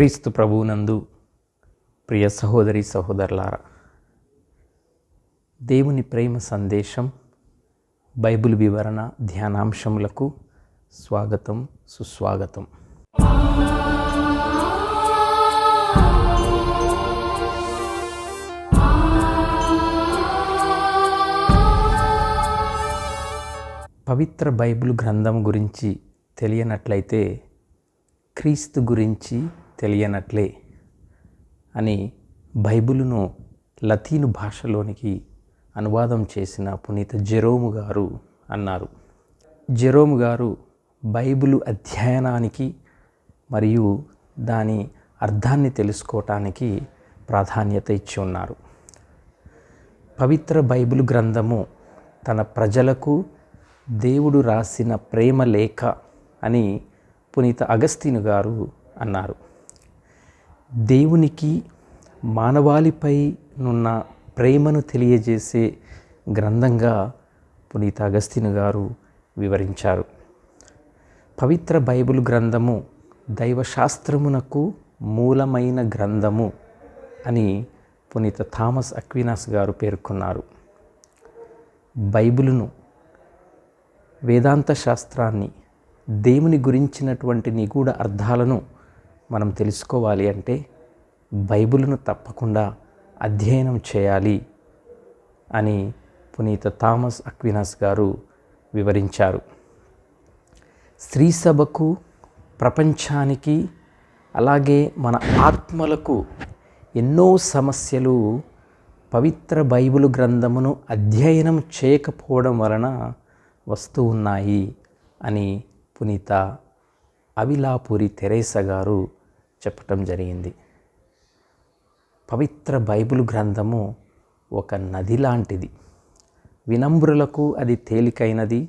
క్రీస్తు ప్రభువునందు ప్రియ సహోదరి సహోదరులారా దేవుని ప్రేమ సందేశం బైబిల్ వివరణ ధ్యానాంశములకు స్వాగతం సుస్వాగతం. పవిత్ర బైబిల్ గ్రంథం గురించి తెలియనట్లయితే క్రీస్తు గురించి తెలియనట్లే అని బైబిలును లతీను భాషలోనికి అనువాదం చేసిన పునీత జెరోము గారు అన్నారు. జెరోము గారు బైబిలు అధ్యయనానికి మరియు దాని అర్థాన్ని తెలుసుకోవటానికి ప్రాధాన్యత ఇచ్చి ఉన్నారు. పవిత్ర బైబిల్ గ్రంథము తన ప్రజలకు దేవుడు రాసిన ప్రేమ లేఖ అని పునీత అగస్తీను గారు అన్నారు. దేవునికి మానవాళిపై నున్న ప్రేమను తెలియజేసే గ్రంథంగా పునీత అగస్తిన్ గారు వివరించారు. పవిత్ర బైబిల్ గ్రంథము దైవశాస్త్రమునకు మూలమైన గ్రంథము అని పునీత థామస్ అక్వినాస్ గారు పేర్కొన్నారు. బైబిలును వేదాంత శాస్త్రాన్ని దేవుని గురించినటువంటి నిగూఢ అర్థాలను మనం తెలుసుకోవాలి అంటే బైబిల్ను తప్పకుండా అధ్యయనం చేయాలి అని పునీత థామస్ అక్వినాస్ గారు వివరించారు. స్త్రీ సభకు ప్రపంచానికి అలాగే మన ఆత్మలకు ఎన్నో సమస్యలు పవిత్ర బైబిల్ గ్రంథమును అధ్యయనం చేయకపోవడం వలన వస్తూ ఉన్నాయి అని పునీత అవిలాపురి తెరేస గారు చెప్పటం జరిగింది. పవిత్ర బైబిల్ గ్రంథము ఒక నది లాంటిది. వినమ్రులకు అది తేలికైనది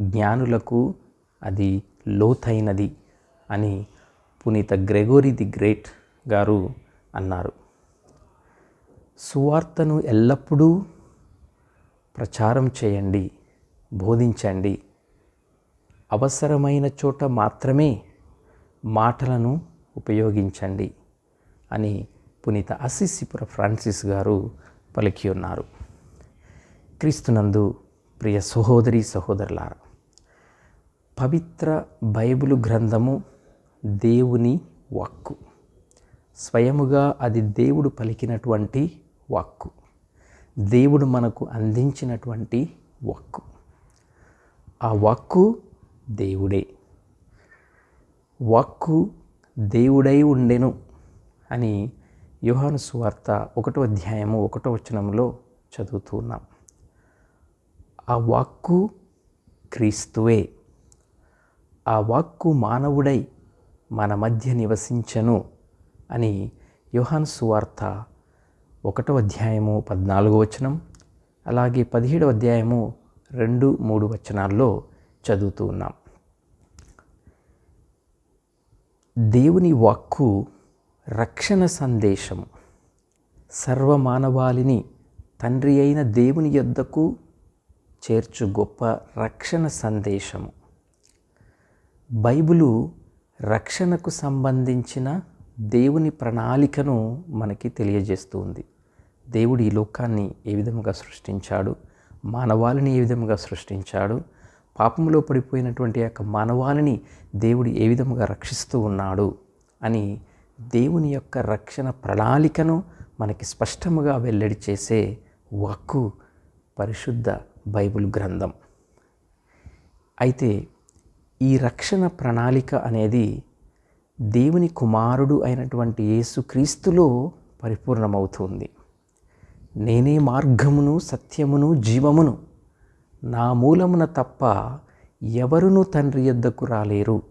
జ్ఞానులకు అది లోతైనది అని పునీత గ్రెగోరీ ది గ్రేట్ గారు అన్నారు. సువార్తను ఎల్లప్పుడూ ప్రచారం చేయండి బోధించండి. అవసరమైన చోట మాత్రమే మాటలను ఉపయోగించండి అని పునీత అసిసిపుర ఫ్రాన్సిస్ గారు పలికి ఉన్నారు. క్రీస్తునందు ప్రియ సహోదరి సహోదరులారా పవిత్ర బైబిలు గ్రంథము దేవుని వాక్కు. స్వయముగా అది దేవుడు పలికినటువంటి వాక్కు. దేవుడు మనకు అందించినటువంటి వాక్కు. ఆ వాక్కు దేవుడే. వాక్కు దేవుడై ఉండెను అని యోహాను సువార్త ఒకటో అధ్యాయము ఒకటో వచనంలో చదువుతూ ఉన్నాం. ఆ వాక్కు క్రీస్తువే. ఆ వాక్కు మానవుడై మన మధ్య నివసించను అని యోహాను సువార్త ఒకటో అధ్యాయము పద్నాలుగో వచనం అలాగే పదిహేడవ అధ్యాయము రెండు మూడు వచనాల్లో చదువుతూ ఉన్నాం. దేవుని వాక్కు రక్షణ సందేశము సర్వమానవాళిని తండ్రి అయిన దేవుని యొద్దకు చేర్చు గొప్ప రక్షణ సందేశము బైబిలు రక్షణకు సంబంధించిన దేవుని ప్రణాళికను మనకి తెలియజేస్తుంది. దేవుడు ఈ లోకాన్ని ఏ విధముగా సృష్టించాడు? మానవాళిని ఏ విధముగా సృష్టించాడు? పాపంలో పడిపోయినటువంటి యొక్క మానవాళిని దేవుడు ఏ విధముగా రక్షిస్తూ ఉన్నాడు అని దేవుని యొక్క రక్షణ ప్రణాళికను మనకి స్పష్టముగా వెల్లడి చేసే వాక్కు పరిశుద్ధ బైబిల్ గ్రంథం. అయితే ఈ రక్షణ ప్రణాళిక అనేది దేవుని కుమారుడు అయినటువంటి యేసుక్రీస్తులో పరిపూర్ణమవుతుంది. నేనే మార్గమును సత్యమును జీవమును నా మూలమున తప్ప ఎవరునూ తండ్రి యొద్దకు రాలేరు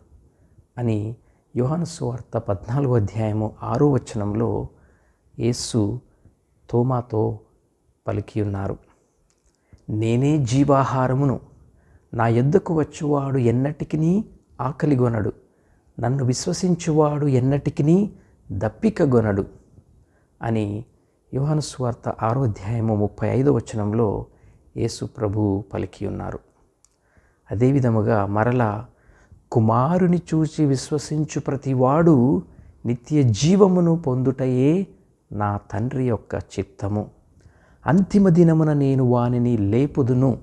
అని యోహాను సువార్త పద్నాలుగో అధ్యాయము ఆరో వచనంలో యేసు తోమాతో పలికి ఉన్నారు. నేనే జీవాహారమును నా ఎద్దకు వచ్చువాడు ఎన్నటికినీ ఆకలిగొనడు నన్ను విశ్వసించువాడు ఎన్నటికినీ దప్పికగొనడు అని యోహాను స్వార్త ఆరో అధ్యాయము ముప్పై ఐదో వచనంలో యేసు ప్రభు పలికి ఉన్నారు. అదేవిధముగా మరలా కుమారుని చూచి విశ్వసించు ప్రతివాడు నిత్య జీవమును పొందుటయే నా తండ్రి యొక్క చిత్తము. అంతిమ దినమున నేను వానిని లేపుదును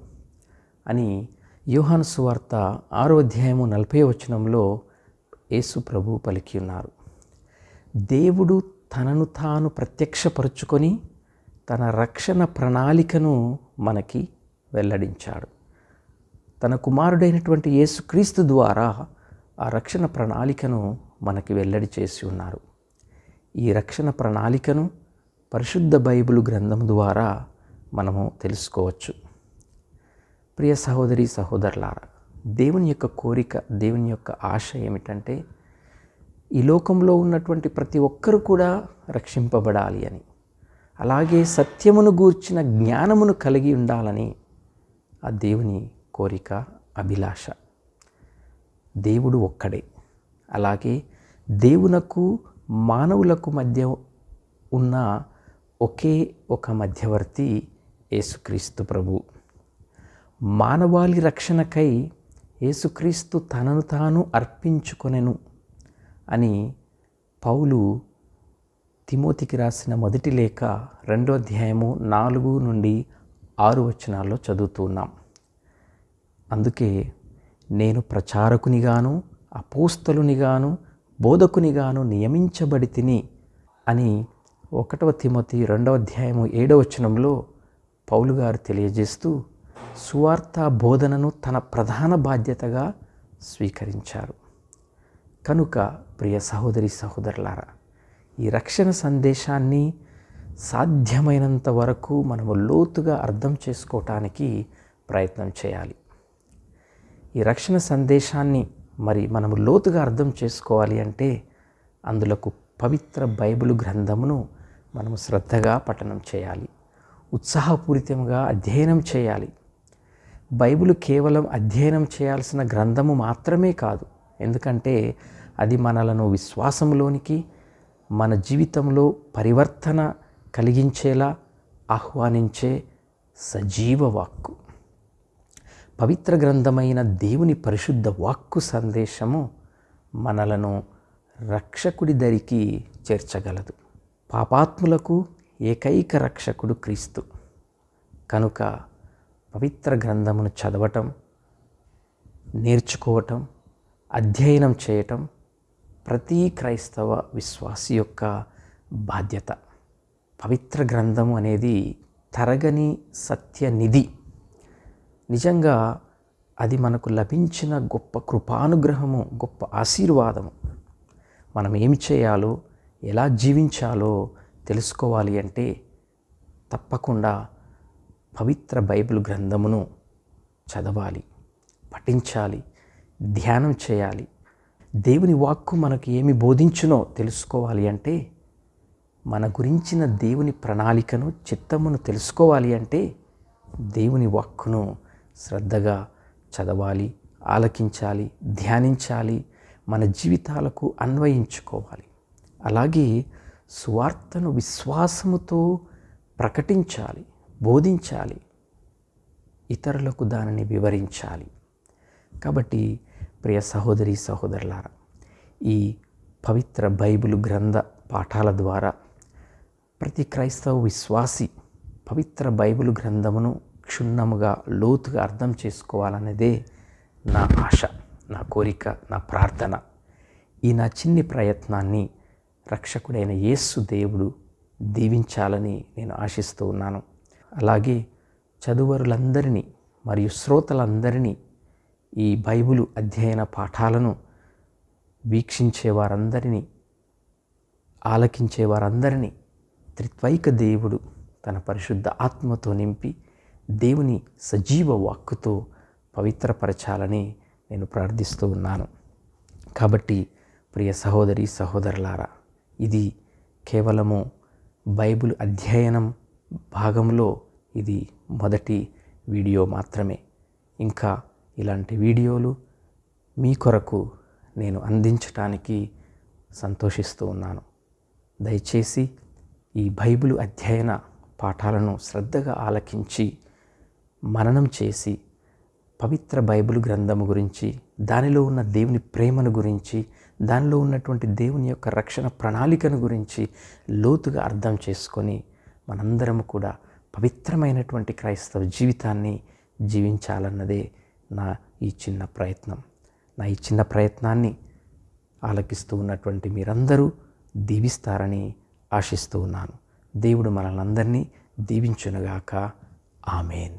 అని యోహాను సువార్త ఆరో అధ్యాయము నలభై వచనంలో యేసు ప్రభు పలికి ఉన్నారు. దేవుడు తనను తాను ప్రత్యక్షపరుచుకొని తన రక్షణ ప్రణాళికను మనకి వెల్లడించాడు. తన కుమారుడైనటువంటి యేసుక్రీస్తు ద్వారా ఆ రక్షణ ప్రణాళికను మనకి వెల్లడి చేసి ఉన్నారు. ఈ రక్షణ ప్రణాళికను పరిశుద్ధ బైబిల్ గ్రంథం ద్వారా మనము తెలుసుకోవచ్చు. ప్రియ సహోదరి సహోదరులారా దేవుని యొక్క కోరిక దేవుని యొక్క ఆశ ఏమిటంటే ఈ లోకంలో ఉన్నటువంటి ప్రతి ఒక్కరు కూడా రక్షింపబడాలి అని. అలాగే సత్యమును గూర్చిన జ్ఞానమును కలిగి ఉండాలని ఆ దేవుని కోరిక అభిలాష. దేవుడు ఒక్కడే. అలాగే దేవునకు మానవులకు మధ్య ఉన్న ఒకే ఒక మధ్యవర్తి యేసుక్రీస్తు ప్రభు. మానవాళి రక్షణకై యేసుక్రీస్తు తనను తాను అర్పించుకొనెను అని పౌలు తిమోతికి రాసిన మొదటి లేఖ రెండో అధ్యాయము నాలుగు నుండి ఆరు వచనాల్లో చదువుతున్నాం అందుకే నేను ప్రచారకునిగాను అపోస్తలునిగాను బోధకునిగాను నియమించబడి తిని అని ఒకటవ తిమోతి రెండవ అధ్యాయము ఏడవ వచనంలో పౌలు గారు తెలియజేస్తూ సువార్త బోధనను తన ప్రధాన బాధ్యతగా స్వీకరించారు. కనుక ప్రియ సహోదరి సహోదరులారా ఈ రక్షణ సందేశాన్ని సాధ్యమైనంత వరకు మనము లోతుగా అర్థం చేసుకోవటానికి ప్రయత్నం చేయాలి. ఈ రక్షణ సందేశాన్ని మరి మనము లోతుగా అర్థం చేసుకోవాలి అంటే అందులకు పవిత్ర బైబిల్ గ్రంథమును మనము శ్రద్ధగా పఠనం చేయాలి. ఉత్సాహపూరితంగా అధ్యయనం చేయాలి. బైబిల్ కేవలం అధ్యయనం చేయాల్సిన గ్రంథము మాత్రమే కాదు. ఎందుకంటే అది మనలను విశ్వాసంలోనికి మన జీవితంలో పరివర్తన కలిగించేలా ఆహ్వానించే సజీవ వాక్కు. పవిత్ర గ్రంథమైన దేవుని పరిశుద్ధ వాక్కు సందేశము మనలను రక్షకుడి దరికి చేర్చగలదు. పాపాత్ములకు ఏకైక రక్షకుడు క్రీస్తు. కనుక పవిత్ర గ్రంథమును చదవటం నేర్చుకోవటం అధ్యయనం చేయటం ప్రతి క్రైస్తవ విశ్వాసి యొక్క బాధ్యత. పవిత్ర గ్రంథము అనేది తరగని సత్యనిధి నిజంగా అది మనకు లభించిన గొప్ప కృపానుగ్రహము గొప్ప ఆశీర్వాదము. మనం ఏమి చేయాలో ఎలా జీవించాలో తెలుసుకోవాలి అంటే తప్పకుండా పవిత్ర బైబిల్ గ్రంథమును చదవాలి పఠించాలి ధ్యానం చేయాలి. దేవుని వాక్కు మనకు ఏమి బోధించునో తెలుసుకోవాలి అంటే మన గురించిన దేవుని ప్రణాళికను చిత్తమును తెలుసుకోవాలి అంటే దేవుని వాక్కును శ్రద్ధగా చదవాలి ఆలకించాలి ధ్యానించాలి మన జీవితాలకు అన్వయించుకోవాలి. అలాగే సువార్తను విశ్వాసముతో ప్రకటించాలి బోధించాలి ఇతరులకు దానిని వివరించాలి. కాబట్టి ప్రియ సహోదరి సహోదరులారా ఈ పవిత్ర బైబిల్ గ్రంథ పాఠాల ద్వారా ప్రతి క్రైస్తవ విశ్వాసి పవిత్ర బైబిల్ గ్రంథమును క్షుణ్ణముగా లోతుగా అర్థం చేసుకోవాలనేదే నా ఆశ నా కోరిక నా ప్రార్థన. ఈ నా చిన్ని ప్రయత్నాన్ని రక్షకుడైన యేస్సు దేవుడు దీవించాలని నేను ఆశిస్తూ ఉన్నాను. అలాగే చదువరులందరినీ మరియు శ్రోతలందరినీ ఈ బైబుల్ అధ్యయన పాఠాలను వీక్షించే వారందరినీ ఆలకించే వారందరినీ త్రిత్వైక దేవుడు తన పరిశుద్ధ ఆత్మతో నింపి దేవుని సజీవ వాక్కుతో పవిత్రపరచాలని నేను ప్రార్థిస్తూ ఉన్నాను. కాబట్టి ప్రియ సహోదరి సహోదరులారా ఇది కేవలము బైబిల్ అధ్యయనం భాగంలో ఇది మొదటి వీడియో మాత్రమే. ఇంకా ఇలాంటి వీడియోలు మీ కొరకు నేను అందించటానికి సంతోషిస్తూ ఉన్నాను. దయచేసి ఈ బైబిల్ అధ్యయన పాఠాలను శ్రద్ధగా ఆలకించి మననం చేసి పవిత్ర బైబిల్ గ్రంథము గురించి దానిలో ఉన్న దేవుని ప్రేమను గురించి దానిలో ఉన్నటువంటి దేవుని యొక్క రక్షణ ప్రణాళికను గురించి లోతుగా అర్థం చేసుకొని మనందరము కూడా పవిత్రమైనటువంటి క్రైస్తవ జీవితాన్ని జీవించాలన్నదే నా ఈ చిన్న ప్రయత్నం. నా ఈ చిన్న ప్రయత్నాన్ని ఆలకిస్తూ ఉన్నటువంటి మీరందరూ దీవిస్తారని ఆశిస్తూ ఉన్నాను. దేవుడు మనల్ని అందరినీ దీవించునుగాక. ఆమెన్.